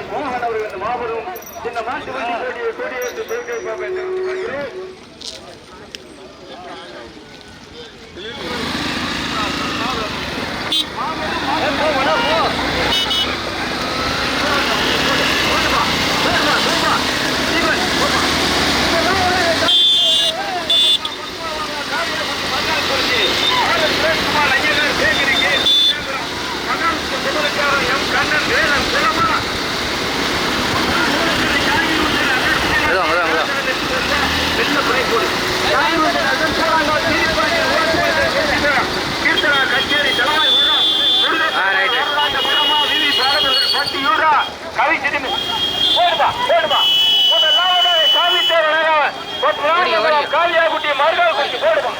ஓட்டப்படாமல் மோகன் அவர்கள் இந்த மாபெரும் சின்ன மாட்டு வண்டி போட்டியை கொடியேற்றி சேர்க்கிருப்பவர் என்று மாபெரும் மாபெரும் அதான் அதான் ஆ, right. ஓடி, ஓடி. காளியாகுட்டி மறுகால் குட்டி போடுமா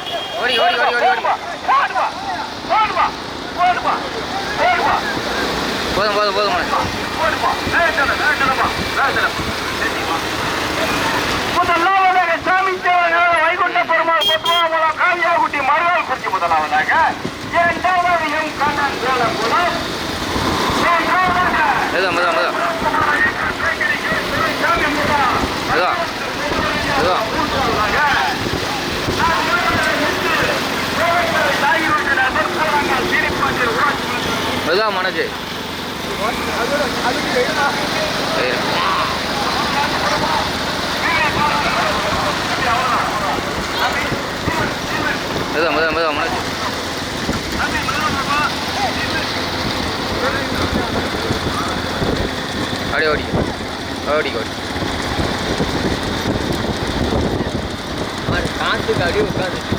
ஓடி ஓடி ஓடி ஓடி ஓடி. போதும் போதும் போதும் முதலாவதாக சாமி தேவனாக வைகுண்ட பெருமாள் பத்மாவளம் காளியாகுட்டி மறுநாள் குறிச்சி முதலாவதாக இரண்டாவது எம் கண்ணன் வேலங்குளம். மூன்றாவதாக மெதுவா மெதுவா மெதுவா. சாமி முருகா. மெதுவா மெதுவா மூன்றாவதாக நான்காவதாக எட்டு கோவைக்கரை தாயுடன் அதற்காக மெதுவா மெதுவா மெதுவா மெதுவா அப்படியே ஓடி ஓடி ஓடி காத்துக்கு அடி உட்காந்து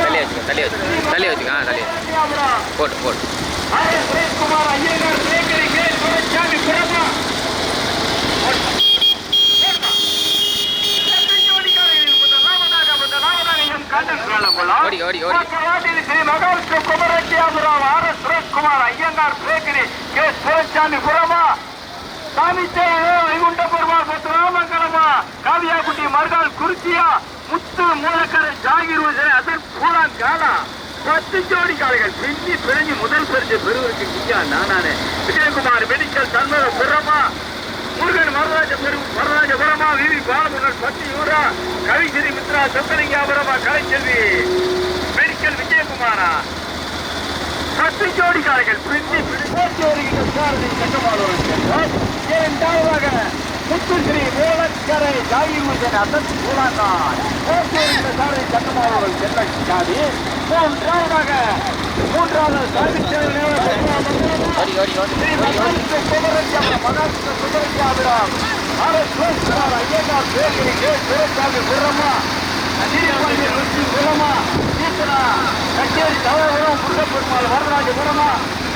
தள்ளி வச்சுக்க தள்ளி வச்சுக்க தள்ளி வச்சுக்க ஆ தள்ளி போட்டு போட்டு ஐயங்கார் பேக்கரி கே சுரேஷ்காமி குரமா ஓடி, ஓடி, ஓடி. Sri Mahavishnu Kumarattiyapuram R S Sureshkumar Iyengar bakery K. Sureshsami புறமா Vaikunta Perumal ராமங்கலமா காவியாக்குட்டி மறுகால் குறிச்சியா முத்து மூலக்கரை ஜாகிர் அதன் பூலான் காலா. பத்து ஜோடி காளைகள் பின்னி பிரிஞ்சு முதல் பரிசு பெறுவதற்கு நானானே. விஜயகுமார் மெடிக்கல் சண்முக புறமா முருகன் வரராஜ பெரும் வரராஜ வரமா வீரி பாலமுருகன் பத்தி யூரா கவிசிறி மித்ரா சொத்தலிங்காபுரமா கலைச்செல்வி மெடிக்கல் விஜயகுமாரா. பத்து ஜோடிக்காரர்கள். காளைகள் பிரிஞ்சு பிடிச்சோடிகள் சாரதி கட்டுமாடுவாங்க இரண்டாவதாக முத்துஸ்ரீ மூலக்கரை ஜாகிமுதன் அசத் போக்குவரத்து சாரதி கட்டுமாடுவர்கள் செல்ல ஜாதி. மூன்றாவதாக மூன்றாவது சாரதி ஓடி ஓடி ஓடி. Sri Mahavishnu Kumarathiyapuram Mahavishnu Kumarathiyapuram R S Sureshkumar Iyengar bakery K Sureshsami குரமா குரமா கச்சேரி தவறும் முருகப்பெருமாள் வரராஜபுரமா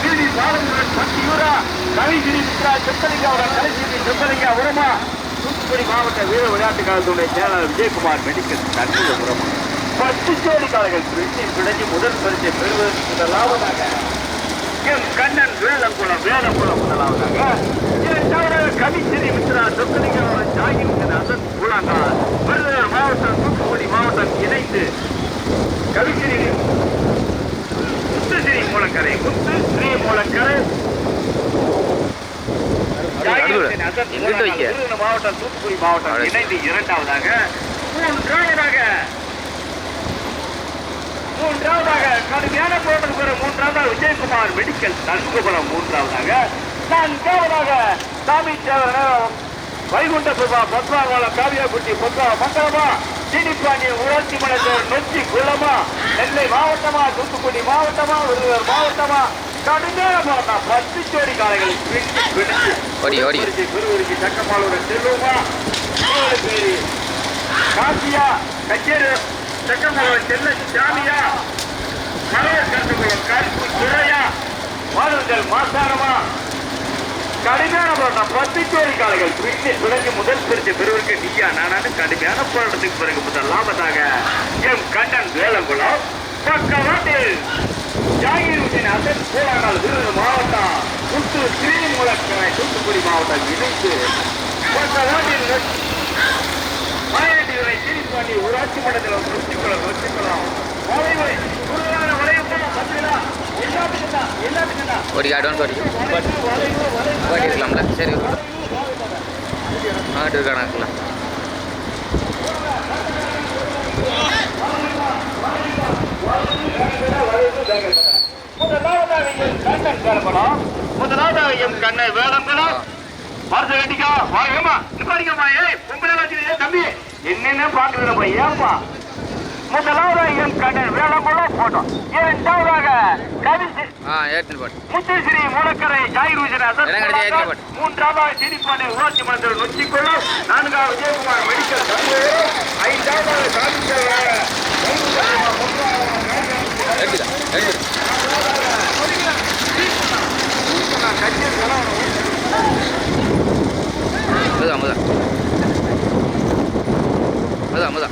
பிடி பாலமுருகன் சக்தியூரா கவிசிறி மித்ரா சொத்தலிங்காவுடன் கலைசிறி சொத்தலிங்கா உரமா தூத்துக்குடி மாவட்ட வீர விளையாட்டு கழகத்துடைய செயலாளர் விஜயகுமார் மெடிக்கல் கண்புரமா பத்து ஜோடி திருச்சி பிரிஞ்சு முதல் பரிசை பெறுவதற்கு முதலாவதாக எம் கண்ணன் வேலங்குளம் வேலங்குளம் முதலாவதாக. இரண்டாவதாக கவிச்சிறி மித்ரா சொக்கலிங்கவன் ஜாகிர் அசன் குலாங்கார் விருதுநகர் மாவட்டம் தூத்துக்குடி மாவட்டம் இணைந்து கவிச்சிறி முத்துசிறி மூலக்கரை. முத்து ஸ்ரீ மூலக்கரை மாவட்டம் தூத்துக்குடி மாவட்டம். இணைந்து இரண்டாவதாக மூன்றாவதாக மூன்றாவதாக கடுமையான போட்டது பெற மூன்றாவதாக விஜயகுமார் மெடிக்கல் சண்முகபுரம் மூன்றாவதாக. நான்காவதாக சாமி வைகுண்ட சுபா பத்மாவளம் காவியாக்குட்டி பத்மா மங்களமா சீனிப்பாண்டி ஊராட்சி மன்றத்தில் நொச்சி குளமா நெல்லை மாவட்டமா தூத்துக்குடி மாவட்டமா விருதுநகர் மாவட்டமா கடுமையான பத்து ஜோடி காலைகள் ஓடி, ஓடி. பெருவருக்கு சக்கமாளுடன் செல்வமா பேரு காசியா கச்சேரி சக்கமலம் செல்ல சாமியா மலையர் கண்டுகுளம் கருப்பு துறையா மாதங்கள் மாசாரமா கடுமையான போராட்டம் பத்து காலைகள் பின்னி முதல் பிரிச்ச பெருவருக்கு நீயா நானானு கடுமையான போராட்டத்துக்கு பிறகு முதல் லாபத்தாக எம் கண்ணன் வேலங்குளம் பக்கவாட்டில். ஜாகிர் அசன் கூடானால் விருது மாவட்டம். புத்தூர் ஸ்ரீமுலக்காய் தூத்துக்குடி மாவட்டம் இணைந்து பக்கவாட்டில் மாநிலத்தினுடைய சீனிப்பாண்டி ஊராட்சி மன்றத்தில் நொச்சிக்குளம் நொச்சிக்குளம் வளைவு குருவான வளைவு பத்திரா எல்லாத்துக்கும் அட்வான்ஸ் ஓடி ஓடி இருக்கலாம்ல சரி ஆட்டு இருக்கலாம் முதலாவதாக எம் கண்ணன் வேலம்பலம் வேண்டிக்கா வாங்கம்மா நிப்பாடிக்கம்மா ஏய் பொம்பளை தம்பி என்னென்ன பாக்குறப்ப ஏன்பா? முதலாவதாக எம் கண்ணன் வேலம்பலம் போட்டோம் இரண்டாவதாக கவிசி போட்டு முத்துஸ்ரீ மூலக்கரை ஏற்றி போட்டு. மூன்றாவது சீனிப்பாண்டி ஊராட்சி மன்றத்தில் நொச்சிக்குள்ளும் நான்காவது விஜயகுமார் மெடிக்கல் சங்கூர் ஐந்தாவது காந்திச்சேவராக எடுத்துதான் எடுத்து முதா.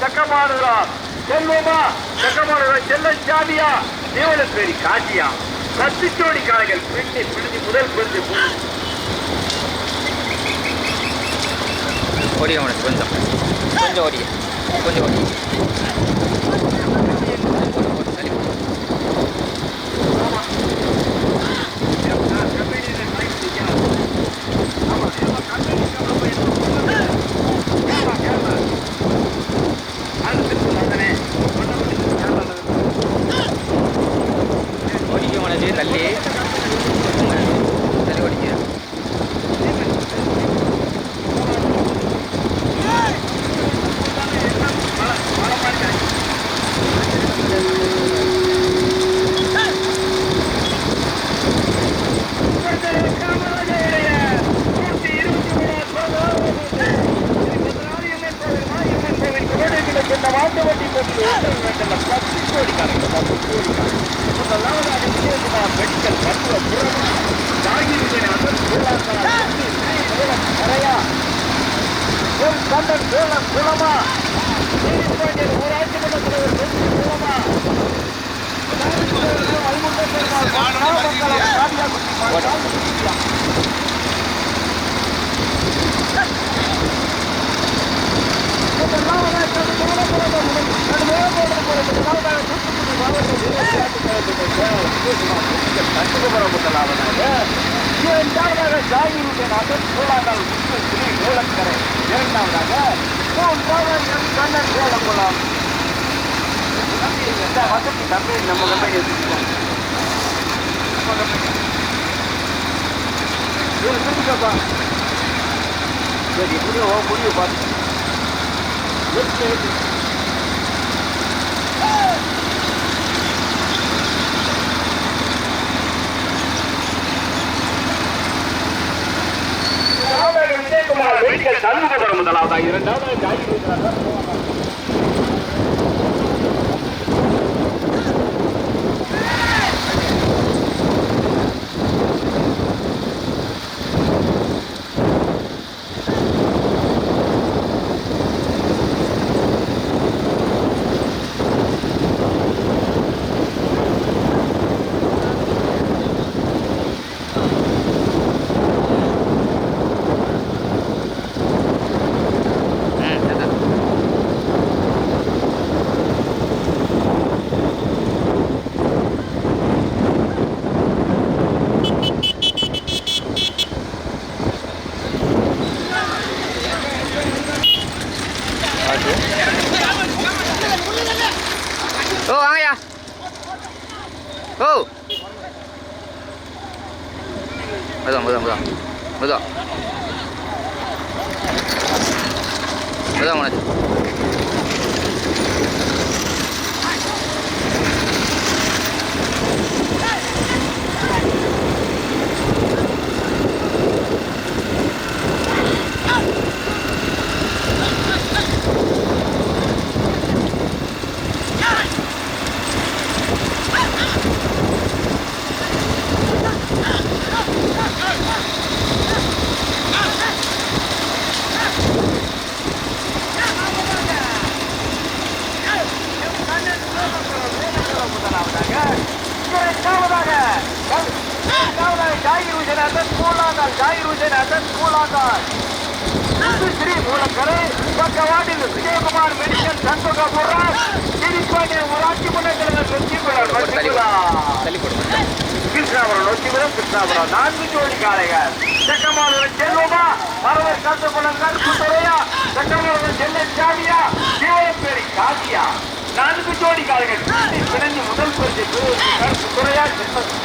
சக்கமானுரா செல்வமா செல்ல சாமியா. தேவலப்பேரி காட்சியா. பத்து ஜோடி காளைகள் பின்னி முதல் பரிசை பெறுவது ஓடிக்க உனக்கு கொஞ்சம். கொஞ்சம் ஓடிக்க கொஞ்சம் ஓடி ನಲ್ಲಿ இரண்டாவதாக ஜாகிருடன் அசன் சோழாங்கால் முத்து ஸ்ரீ மூலக்கரை இரண்டாவதாக மூன்றாவதாக எம் கண்ணன் வேலங்குளம் இந்த வசதி தம்பி நம்ம கம்பெனி வச்சுருக்கோம் நம்ம கம்பெனி இவரு சொல்லிக்கப்பா சரி முடிவு முடிவு பார்த்து எடுத்து எடுத்து முதலாவதாக இரண்டாவது ஓ வாங்கய்யா ஓ மெதுவா மெதுவா மெதுவா மெதுவா மெதுவா மனோஜ் முதலாவதாக இரண்டாவதாக இரண்டாவதாக ஜாகிர் ஹுசேன் அசன் கூழாங்கால் ஜாகிர் ஹுசேன் அசன் கூழாங்கால் ஸ்ரீ மூலக்கரை பக்கவாட்டில் விஜயகுமார் மெடிக்கல் சண்முகபுரம் திருப்பாண்டிய ஊராட்சி முன்னேற்றங்கள் வெற்றிக்குளர் போட்டு கிருஷ்ணாபுரம் நோக்கிபுரம் கிருஷ்ணாபுரம் நான்கு ஜோடி காளைகள். செக்கமாலுடன் செல்வமா மரவர் கந்தகுளம் கருப்புத்துறையா செக்கமாலுடன் செல்ல சாமியா தேவப்பேரி காசியா. நான்கு ஜோடி காளைகள். பிணைஞ்சு முதல் பரிசு பெறுவதற்கு கருப்புத்துறையா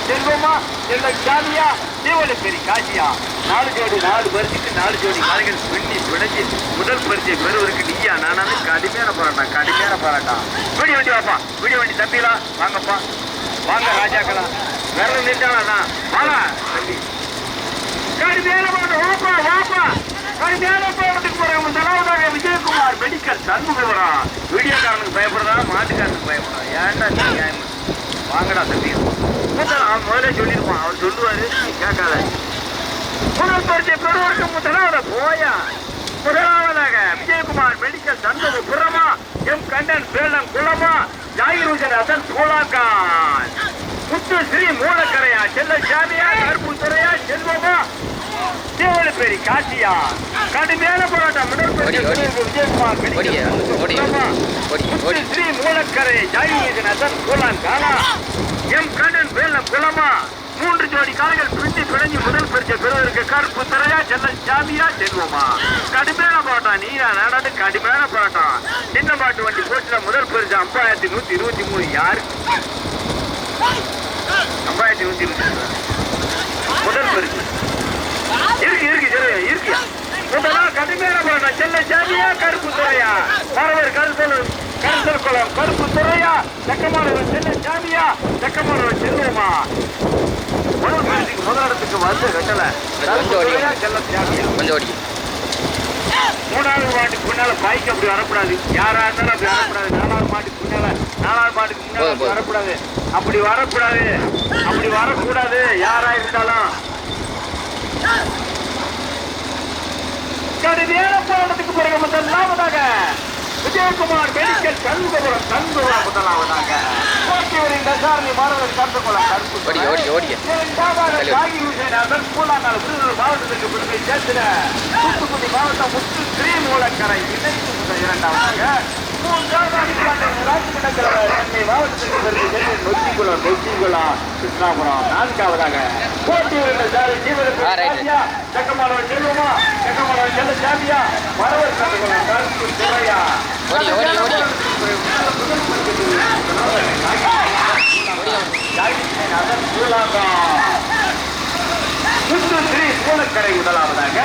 செல்வமா செல்ல சாமியா தேவலப்பேரி காசியா. நாலு ஜோடி நாலு பரிசுக்கு நாலு ஜோடி காளைகள் பின்னி பிணைஞ்சு முதல் பரிசை பெறுவதற்கு நீயா நானாலும் கடுமையான போராட்டம் கடுமையான போராட்டம். வீடியோ வண்டி வாப்பா வீடியோ வண்டி தம்பிலா வாங்கப்பா. வாங்க ராஜாக்களா. விரல் நிற்கானா வாங்க. தம்பி கடுமையான போராட்டம் வாப்பா வாப்பா. கடுமையான போராட்டத்துக்கு போறாங்க. முதலாவதாக விஜயகுமார் மெடிக்கல் சண்முகவரம் வீடியோக்காரனுக்கு பயப்படுறதா மாட்டுக்காரனுக்கு பயப்படுறா. ஏன்டா நியாயம் வாங்கடா தம்பி. மூத்தன் அவன் முதல்ல சொல்லியிருப்பான். அவன் சொல்லுவாரு நீ கேட்காத. முதல் பரிசை பெறுவதற்கு முதலாவது போயா முதலாவதாக விஜயகுமார் மெடிக்கல் சண்முக புறமா எம் கண்ணன் வேலம் குளமா ஜாகிர் ஹுசேன் அசன் சோலாக்கான் முத்து ஸ்ரீ மூலக்கரையா செல்ல சாமியா கருப்புத்துறையா செல்வமா தேவலப்பேரி காசியா கடுமையான போராட்டம் முதல் பரிசை விஜயகுமார் மெடிக்கல். புறமா முத்து. ஸ்ரீ மூலக்கரை ஜாகிர் ஹுசேன் அசன் சோலான் கானா எம் கண்ணன் வேலம் குளமா மூன்று ஜோடி காலைகள் பிரிஞ்சு பிணைஞ்சு முதல் பரிசை பெறுவதற்கு கருப்பு திரையா செல்ல ஜாமியா செல்வோமா? கடுமையான போராட்டம். நீரா நாடாடு கடுமையான போராட்டம். சின்ன பாட்டு வண்டி போட்டுல முதல் பரிசு ஐம்பதாயிரத்தி நூத்தி இருபத்தி மூணு யாரு? ஐம்பதாயிரத்தி நூத்தி இருபத்தி மூணு. முதல் பரிசு இருக்கு இருக்கு சரி இருக்கு. முதலா கடுமையான போராட்டம். செல்ல ஜாமியா கருப்பு துறையா பரவர் கருத்தல் கருத்தல் குளம் கருப்பு துறையா செக்கமானவர் செல்ல ஜாமியா செக்கமானவர் செல்வோமா? முதல் பரிசுக்கு முதல் இடத்துக்கு வந்து கட்டல கொஞ்சம் ஓடி. கொஞ்சம் ஓடி மூணாவது மாட்டுக்கு முன்னால பைக் அப்படி வரக்கூடாது. யாரா இருந்தாலும் அப்படி வரக்கூடாது. நாலாவது மாட்டுக்கு முன்னால நாலாவது மாட்டுக்கு முன்னால. வரக்கூடாது. அப்படி வரக்கூடாது. அப்படி வரக்கூடாது. யாரா இருந்தாலும். கடுமையான போராட்டத்துக்கு பிறகு முதலாவதாக விஜயகுமார் மெடிக்கல் சண்முகபுரம் சண்முகபுரம் முதலாவதாக. போட்டியவரின் தசாரணி மாணவர் கருத்துக்குளம் ஓடி ஓடி ஓடி இரண்டாவதாக தள்ளி. ஜாகிர் ஹுசேன் அதன் கூழாங்கால் விருதுநகர் மாவட்டத்திற்கு பெருமை சேர்த்திட தூத்துக்குடி மாவட்டம் முத்து ஸ்ரீ மூலக்கரை இணைத்து முதல் இரண்டாவதாக. மூன்றாவது ராஜ்மன்ற தலைவர் சென்னை மாவட்டத்திற்கு பிறகு சென்னை நொச்சிக்குளம் நொச்சிக்குளம் கிருஷ்ணாபுரம் நான்காவதாக போட்டி இருந்த சாரி ஆ, right. செல்வமா செக்கமானவர் செல்ல சாமியா மரவர் கட்டுக்குளம் கருப்பு சிறையா ஓடி, ஓடி, ஓடி. முத்துஸ்ரீ சூளக்கரை முதலாவதாக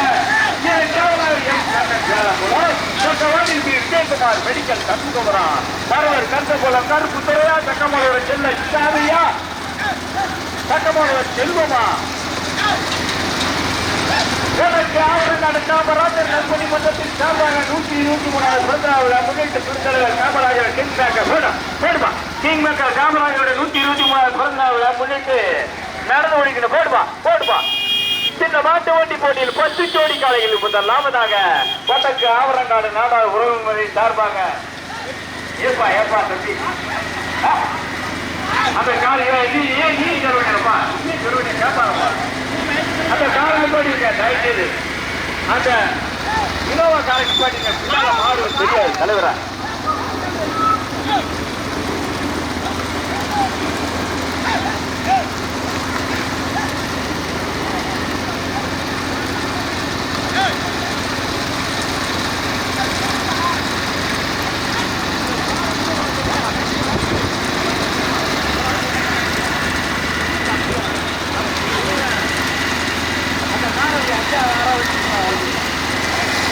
இரண்டாவதாக முதலாவதாக விஜயகுமார் மெடிக்கல் கருப்புகுமரன் மரவர் கருத்தகுளம் கருப்பு துறையா தக்கமலோட செல்ல சாமியா. தக்கமலோட செல்வமா. எனக்கு ஆவரங்காடு காமராஜர் நற்பணி மன்றத்தின் சார்பாக நூற்றி இருபத்தி மூணாவது பிறந்தநாள் முன்னிட்டு பெருந்தலைவர் காமராஜர் கிங் மேக்கர் போடும் கிங் மேக்கர் காமராஜரோட நூற்றி இருபத்தி மூணாவது பிறந்தநாள் முன்னிட்டு நடந்து ஓடிக்கிற மாட்டு போட்டியில் பத்து ஜோடி காலையில் முதலாவதாக பட்டக்கு ஆவரங்காடு நாடார் உறவு முறை சார்பாக. ஏப்பா ஏப்பா தம்பி. அந்த காலை நீ ஏன் நீ தருவேனப்பா நீ தருவேன் கேட்பாரப்பா அந்த காரை நிப்பாட்டிங்க தயவுசெய்து அந்த இனோவா காரை நிப்பாட்டிங்க பின்னால மாடு தெரியாது தலைவரா ஆ ஆ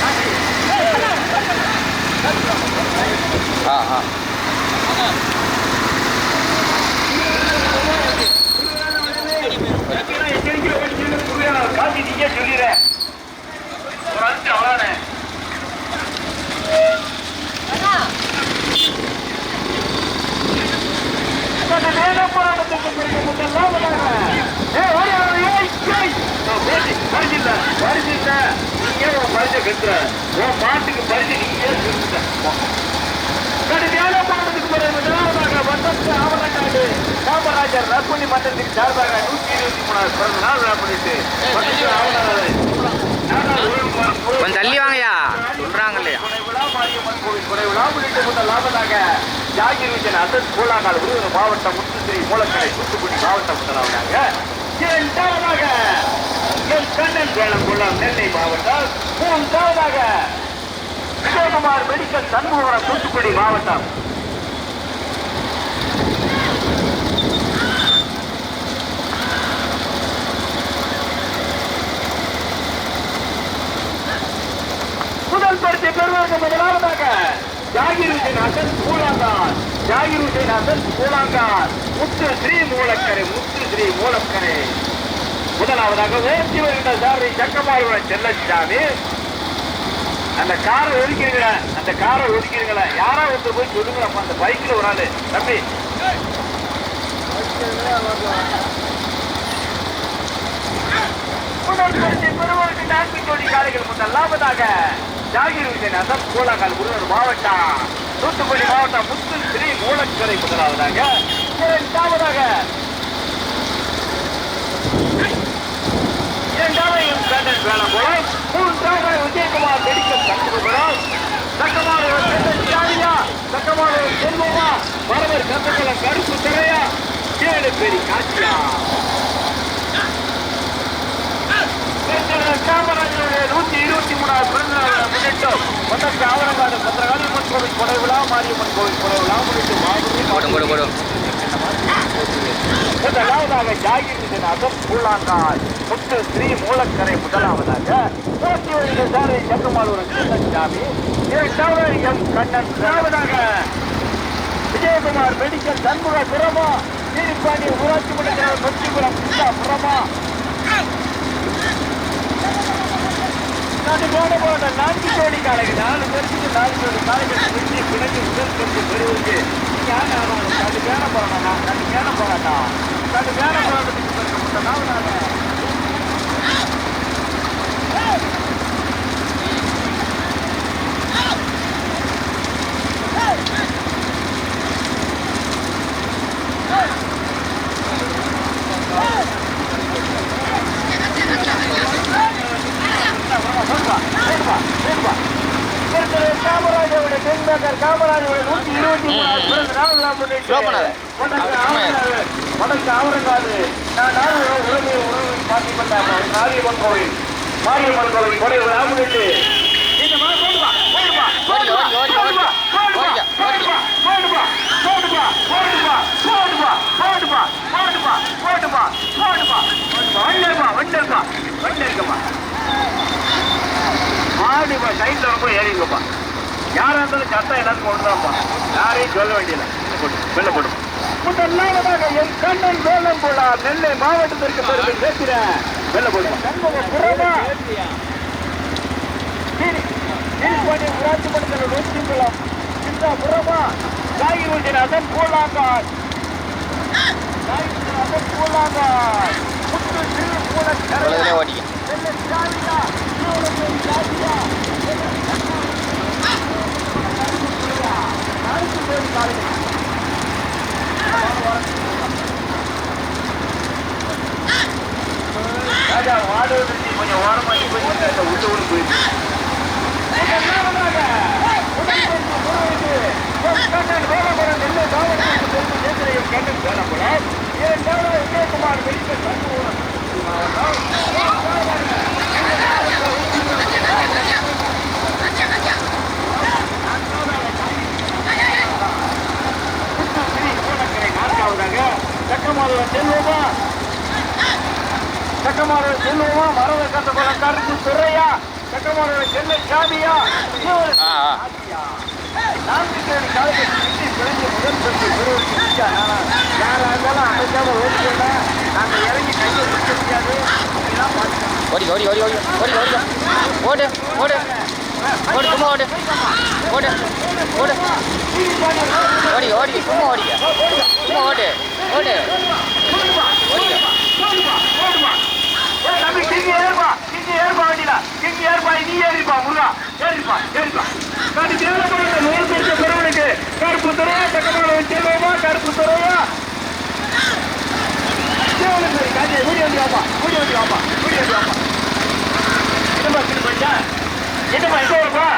காசி நீங்க சொல்லிடுறேன் ஒரு அஞ்சு அவ்வளோனே போராட்டத்துக்கு பிறகு முதலாவதாக ஏய், ஓடி வா, ஏய், ஏய். பரிசு இல்ல, பரிசு இல்ல. நீ உன் பரிசை கெடுக்கிற? உன் பாட்டுக்கு பரிசு நீங்க கடுமையான போராட்டத்துக்கு பிறகு முதலாவதாக வட்டத்து ஆவணக்காடு காமராஜர் ரத்மணி மன்றத்தின் சார்பாக நூற்றி இருபத்தி மூணாவது பிறந்த நாள் விழா பண்ணிட்டு கொஞ்சம் தள்ளி வாங்கய்யா. சொல்றாங்க இல்லையா துணை விழா மாரியம்மன் கோவில் துணை விழா உள்ளிட்ட முதல் லாபதாக ஜாகிர் விஜயன் அசத் கோலாங்கால் விருதுநகர் மாவட்டம் முத்துஸ்ரீ மூலக்கடை தூத்துக்குடி மாவட்டம் முதலாவதாக இரண்டாவதாக என் கண்ணன் வேளங்குளம் நெல்லை மாவட்டம் மூன்றாவதாக விஜயகுமார் மெடிக்கல் சண்முகவரம் தூத்துக்குடி மாவட்டம். முதல் பரிசை பெறுவதற்கு முதலாவதாக ஜாகிர் ஹுசேன் ஹசன் கூழாங்கார் ஜாகிர் ஹுசேன் ஹசன் கூழாங்கார் முத்து ஸ்ரீ மூலக்கரை முத்து ஸ்ரீ மூலக்கரை. முதலாவதாக ஓட்டி வருகின்ற சாரதி சக்கமாயுடன் செல்லச்சாமி அந்த காரை ஒதுக்கிறீங்களா அந்த காரை ஒதுக்கிறீங்களா யாரா ஒருத்தர் போய் சொல்லுங்களா அந்த பைக்கில் ஒரு ஆளு. தம்பி. முதல் பரிசை பெறுவதற்கு நான்கு ஜோடி காலைகள் முதலாவதாக ஜாகிர் விஜயன் அசம் கோலாகால் முருகன் மாவட்டம். தூத்துக்குடி மாவட்டம் முத்து ஸ்ரீ மூலக்கரை முதலாவதாக. இரண்டாவதாக இரண்டாவது எம் கண்ணன் வேளங்குளம் மூன்றாவது விஜயகுமார் மெடிக்கல் கண்டுபுரம் தக்கமான சாரியா தக்கமான செல்வமா? மரவர் கந்தகுளம் கருப்பு திரையா ஏழு பெரிய காட்சியா? காமராஜருடைய நூத்தி இருபத்தி மூணாவது பிறந்தநாளை முன்னிட்டு மொத்தத்து பத்திரகாளி அம்மன் கோவில் கொடை விழா மாரியம்மன் கோவில் கொடை விழா முடித்து போடும். முதலாவதாக ஜாகிர் விஜயன் அசம் முத்து ஸ்ரீ மூலக்கரை முதலாவதாக போட்டி வருகிற சாலை செக்கமாலூர் சாமி இரண்டாவது எம் கண்ணன் முதலாவதாக விஜயகுமார் மெடிக்கல் சண்முக புறமா சீரிப்பாண்டி ஊராட்சி மன்ற கொச்சிபுரம் புறமா நாட்டு போன போன நான்கு கோடி காலைகள் நாலு பேருக்கு நாலு கோடி காலைகள் பிரிஞ்சு பிணைஞ்சு முதல் கொண்டு வருவது யார் நானும் நாட்டு பேர போறேன் நாட்டு பேர போறாட்டா நாட்டு Come on. காமராஜர் காமராஜருடைய தென்பாக்கர் காமராஜருடைய நூற்றி இருபத்தி மூணாவது ராமலாம் வடக்கு அவுரங்காது நான் நாடு உலகையை உணவு மாற்றி கொண்டாங்க மாரியம்மன் கோவில். மாரியம்மன் கோவில் கொலை ராமனுக்கு யாரா இருந்தாலும் சட்டம் என்னன்னு போட்டுதான்ப்பா யாரையும் சொல்ல வேண்டியதில்லை. வெளில போடும் முதலாவதாக என் கண்ணன் வேலம் போலா நெல்லை மாவட்டத்திற்கு பெருமை சேர்க்கிறேன். வெளில போடும் ஊராட்சி மன்றத்தில் வெற்றிக்குளம் சித்தா புறமா. தாய் உண்டின் அதன் போலாங்கால் அதன் போலாங்கால் முத்து சிறு போல கரையா சக்கமாதவ செல்வமா சக்கமாதவ செல்வமா மரத கட்டக்குளம் கருப்பு துறையா சக்கமாதவ செல்லை சாமியா? நான்கு கேள்வி காலத்தில் விட்டு பிறந்த முதல் பரிசு பெறுவதற்கு இச்சா. ஆனா, யாரா இருந்தாலும் அமைக்காம ஓடிக்கொள்ள நாங்கள் இறங்கி கையை பிடிக்க முடியாது. ஓடிக்க ஓடி ஓடி ஓடி ஓடிக்க ஓடிக்க ஓடு ஓடு. ஓடு சும்மா ஓடு. ஓடு ஓடு. ஓடி ஓடி சும்மா ஓடிக்க. சும்மா ஓடு. ஓடு கருப்பு துறையா பக்கமான செல்வமா கருப்பு துறையா காஞ்சி மூடி வந்து வாப்பா மூடி வந்து வாப்பா மூடி வந்து வாப்பா என்னப்பா சின்ன பையன் என்னப்பா எங்க வரப்பா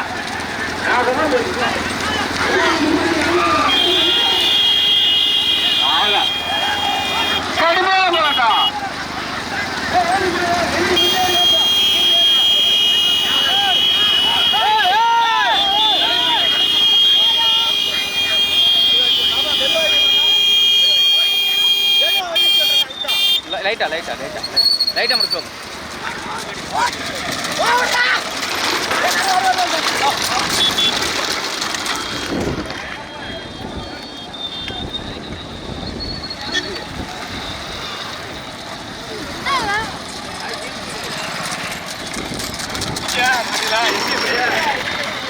நான் லைட்டா லைட்டா லைட்டா லைட்டா முடிச்சு Yeah,